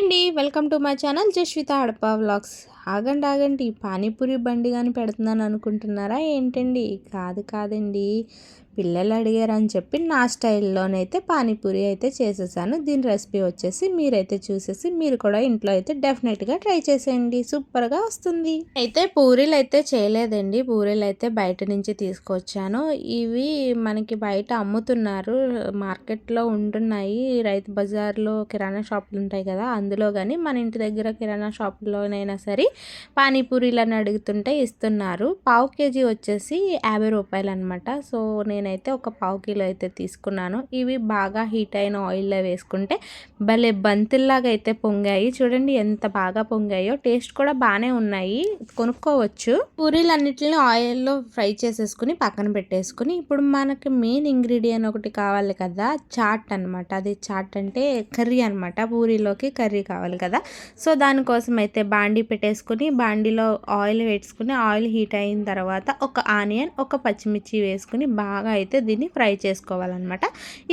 అండి welcome to my channel Jaswitha హడప vlogs. ఆగండి ఆగండి పానీపూరి బండి కానీ పెడుతున్నాను అనుకుంటున్నారా? ఏంటండి? కాదు కాదండి. పిల్లలు అడిగారని చెప్పి నా స్టైల్లోనైతే పానీపూరి అయితే చేసేసాను. దీని రెసిపీ వచ్చేసి మీరైతే చూసేసి మీరు కూడా ఇంట్లో అయితే డెఫినెట్గా ట్రై చేసేయండి. సూపర్గా వస్తుంది. అయితే పూరీలు అయితే చేయలేదండి. పూరీలు అయితే బయట నుంచి తీసుకొచ్చాను. ఇవి మనకి బయట అమ్ముతున్నారు. మార్కెట్లో ఉంటున్నాయి. రైతు బజార్లో కిరాణా షాపులు ఉంటాయి కదా అందులో కానీ మన ఇంటి దగ్గర కిరాణా షాపులోనైనా సరే పానీపూరీలు అని అడుగుతుంటే ఇస్తున్నారు. పావు కేజీ వచ్చేసి యాభై రూపాయలు అనమాట సో నేను నేనైతే ఒక పావు కిలో అయితే తీసుకున్నాను. ఇవి బాగా హీట్ అయిన ఆయిల్లో వేసుకుంటే భలే బంతుల్లాగా అయితే పొంగాయి. చూడండి ఎంత బాగా పొంగాయో. టేస్ట్ కూడా బాగానే ఉన్నాయి. కొనుక్కోవచ్చు. పూరీలు అన్నిటిని ఆయిల్లో ఫ్రై చేసేసుకుని పక్కన పెట్టేసుకుని ఇప్పుడు మనకి మెయిన్ ఇంగ్రీడియంట్ ఒకటి కావాలి కదా చాట్ అనమాట అది చాట్ అంటే కర్రీ అనమాట పూరీలోకి కర్రీ కావాలి కదా. సో దానికోసం అయితే బాండీ పెట్టేసుకుని బాండీలో ఆయిల్ వేసుకుని ఆయిల్ హీట్ అయిన తర్వాత ఒక ఆనియన్ ఒక పచ్చిమిర్చి వేసుకుని బాగా అయితే దీన్ని ఫ్రై చేసుకోవాలన్నమాట.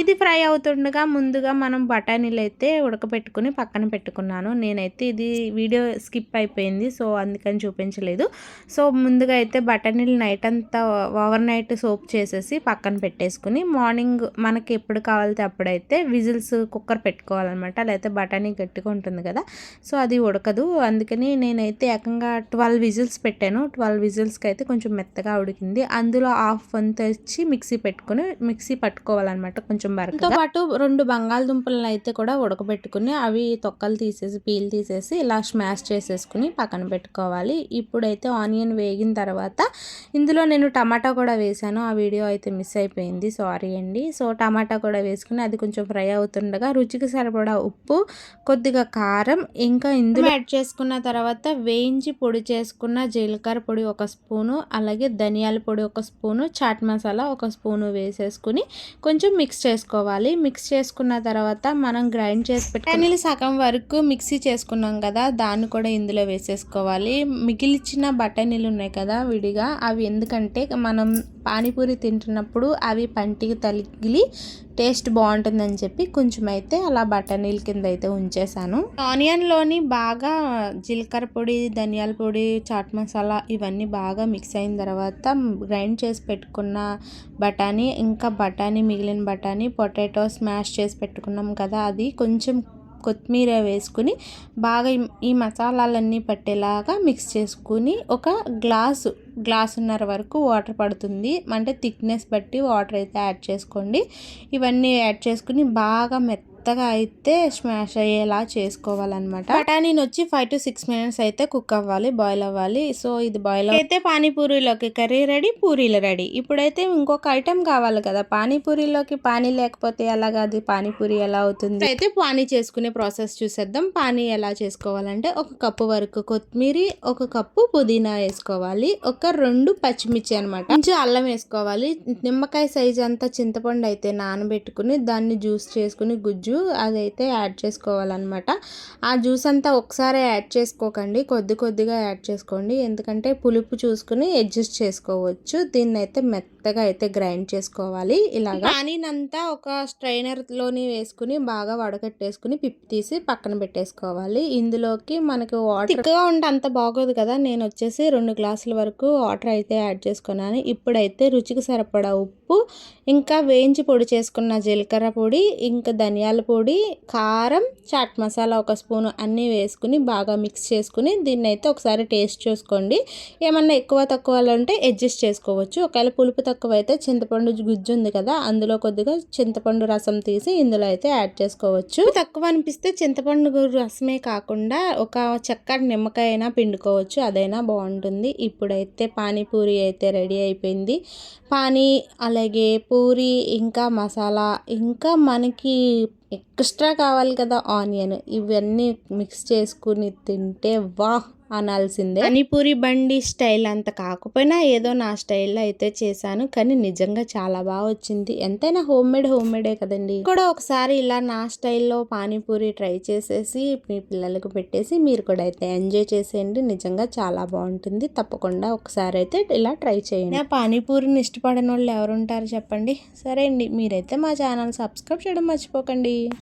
ఇది ఫ్రై అవుతుండగా ముందుగా మనం బఠానీలు అయితే ఉడకపెట్టుకుని పక్కన పెట్టుకున్నాను. నేనైతే ఇది వీడియో స్కిప్ అయిపోయింది సో అందుకని చూపించలేదు. సో ముందుగా అయితే బఠానీలు నైట్ అంతా ఓవర్ నైట్ సోప్ చేసేసి పక్కన పెట్టేసుకుని మార్నింగ్ మనకి ఎప్పుడు కావాలితే అప్పుడైతే విజిల్స్ కుక్కర్ పెట్టుకోవాలన్నమాట. లేకపోతే బఠానీ గట్టిగా ఉంటుంది కదా సో అది ఉడకదు. అందుకని నేనైతే ఏకంగా ట్వెల్వ్ విజిల్స్ పెట్టాను. ట్వెల్వ్ విజిల్స్కి అయితే కొంచెం మెత్తగా ఉడికింది. అందులో హాఫ్ వంత వచ్చి మిక్స్ పెట్టుకుని మిక్సీ పట్టుకోవాలన్నమాట కొంచెం బరకతో పాటు రెండు బంగాళదుంపలను అయితే కూడా ఉడకబెట్టుకుని అవి తొక్కలు తీసేసి పీల్ తీసేసి ఇలా స్మాష్ చేసేసుకుని పక్కన పెట్టుకోవాలి. ఇప్పుడైతే ఆనియన్ వేగిన తర్వాత ఇందులో నేను టమాటా కూడా వేసాను ఆ వీడియో అయితే మిస్ అయిపోయింది. సారీ అండి. సో టమాటా కూడా వేసుకుని అది కొంచెం ఫ్రై అవుతుండగా రుచికి సరిపడా ఉప్పు కొద్దిగా కారం ఇంకా ఇందులో యాడ్ చేసుకున్న తర్వాత వేయించి పొడి చేసుకున్న జీలకర్ర పొడి ఒక స్పూను అలాగే ధనియాల పొడి ఒక స్పూను చాట్ మసాలా ఒక స్పూను వేసేసుకుని కొంచెం మిక్స్ చేసుకోవాలి. మిక్స్ చేసుకున్న తర్వాత మనం గ్రైండ్ చేసి పెట్టి సగం వరకు మిక్సీ చేసుకున్నాం కదా దాన్ని కూడా ఇందులో వేసేసుకోవాలి. మిగిలిచిన బఠానీలు ఉన్నాయి కదా విడిగా అవి ఎందుకంటే మనం పానీపూరి తింటున్నప్పుడు అవి పంటికి తగిలి టేస్ట్ బాగుంటుందని చెప్పి కొంచెం అయితే అలా బఠానీల కింద అయితే ఉంచేసాను ఆనియన్లోని బాగా జీలకర్ర పొడి ధనియాల పొడి చాట్ మసాలా ఇవన్నీ బాగా మిక్స్ అయిన తర్వాత గ్రైండ్ చేసి పెట్టుకున్న బఠానీ ఇంకా బఠానీ మిగిలిన బఠానీ పొటాటో స్మాష్ చేసి పెట్టుకున్నాం కదా అది కొంచెం కొత్తిమీర వేసుకుని బాగా ఈ మసాలాలన్నీ పట్టేలాగా మిక్స్ చేసుకుని ఒక గ్లాసు గ్లాసున్నర వరకు వాటర్ పడుతుంది. అంటే థిక్నెస్ బట్టి వాటర్ అయితే యాడ్ చేసుకోండి. ఇవన్నీ యాడ్ చేసుకుని బాగా మెత్త మెత్తగా అయితే స్మాష్ అయ్యేలా చేసుకోవాలన్నమాట. బఠానీని వచ్చి ఫైవ్ టు సిక్స్ మినిట్స్ అయితే కుక్ అవ్వాలి బాయిల్ అవ్వాలి. సో ఇది బాయిల్ అయితే పానీపూరిలోకి కర్రీ రెడీ పూరీలు రెడీ. ఇప్పుడైతే ఇంకొక ఐటెం కావాలి కదా పానీపూరిలోకి పానీ లేకపోతే ఎలాగా అది పానీపూరి ఎలా అవుతుంది? అయితే పానీ చేసుకునే ప్రాసెస్ చూసేద్దాం. పానీ ఎలా చేసుకోవాలంటే ఒక కప్పు వరకు కొత్తిమీర ఒక కప్పు పుదీనా వేసుకోవాలి. ఒక రెండు పచ్చిమిర్చి అనమాట కొంచెం అల్లం వేసుకోవాలి. నిమ్మకాయ సైజ్ అంతా చింతపండు అయితే నానబెట్టుకుని దాన్ని జ్యూస్ చేసుకుని గుజ్జు అదైతే యాడ్ చేసుకోవాలన్నమాట. ఆ జ్యూస్ అంతా ఒకసారి యాడ్ చేసుకోకండి. కొద్ది కొద్దిగా యాడ్ చేసుకోండి. ఎందుకంటే పులుపు చూసుకుని అడ్జస్ట్ చేసుకోవచ్చు. దీన్ని అయితే మెత్తగా అయితే గ్రైండ్ చేసుకోవాలి. ఇలాగా పానీనంతా ఒక స్ట్రైనర్లోని వేసుకుని బాగా వడకట్టేసుకుని పిప్పి తీసి పక్కన పెట్టేసుకోవాలి. ఇందులోకి మనకి వాటర్ తిక్కగా ఉంటే అంత బాగోదు కదా. నేను వచ్చేసి రెండు గ్లాసుల వరకు వాటర్ అయితే యాడ్ చేసుకున్నాను. ఇప్పుడైతే రుచికి సరిపడా ఉప్పు ఇంకా వేయించి పొడి చేసుకున్న జీలకర్ర పొడి ఇంకా ధనియాల పొడి కారం చాట్ మసాలా ఒక స్పూన్ అన్నీ వేసుకుని బాగా మిక్స్ చేసుకుని దీన్ని అయితే ఒకసారి టేస్ట్ చూసుకోండి. ఏమన్నా ఎక్కువ తక్కువ అంటే అడ్జస్ట్ చేసుకోవచ్చు. ఒకవేళ పులుపు తక్కువ అయితే చింతపండు గుజ్జు ఉంది కదా అందులో కొద్దిగా చింతపండు రసం తీసి ఇందులో అయితే యాడ్ చేసుకోవచ్చు. తక్కువ అనిపిస్తే చింతపండు రసమే కాకుండా ఒక చెక్క నిమ్మకాయ అయినా పిండుకోవచ్చు అదైనా బాగుంటుంది. ఇప్పుడైతే పానీపూరి అయితే రెడీ అయిపోయింది. పానీ అలాగే పూరి ఇంకా మసాలా ఇంకా మనకి ఎక్స్ట్రా కావాలి కదా ఆనియన్. ఇవన్నీ మిక్స్ చేసుకుని తింటే వాహ్! అనాల్సిందే. పానీపూరి బండి స్టైల్ అంత కాకపోయినా ఏదో నా స్టైల్లో అయితే చేశాను. కానీ నిజంగా చాలా బాగా వచ్చింది. ఎంతైనా హోమ్ మేడ్ హోమ్ మేడే కదండి. కూడా ఒకసారి ఇలా నా స్టైల్లో పానీపూరి ట్రై చేసేసి మీ పిల్లలకు పెట్టేసి మీరు కూడా అయితే ఎంజాయ్ చేసేయండి. నిజంగా చాలా బాగుంటుంది. తప్పకుండా ఒకసారి అయితే ఇలా ట్రై చేయండి. పానీపూరిని ఇష్టపడిన వాళ్ళు ఎవరుంటారు చెప్పండి? సరే అండి. మీరైతే మా ఛానల్ సబ్స్క్రైబ్ చేయడం మర్చిపోకండి.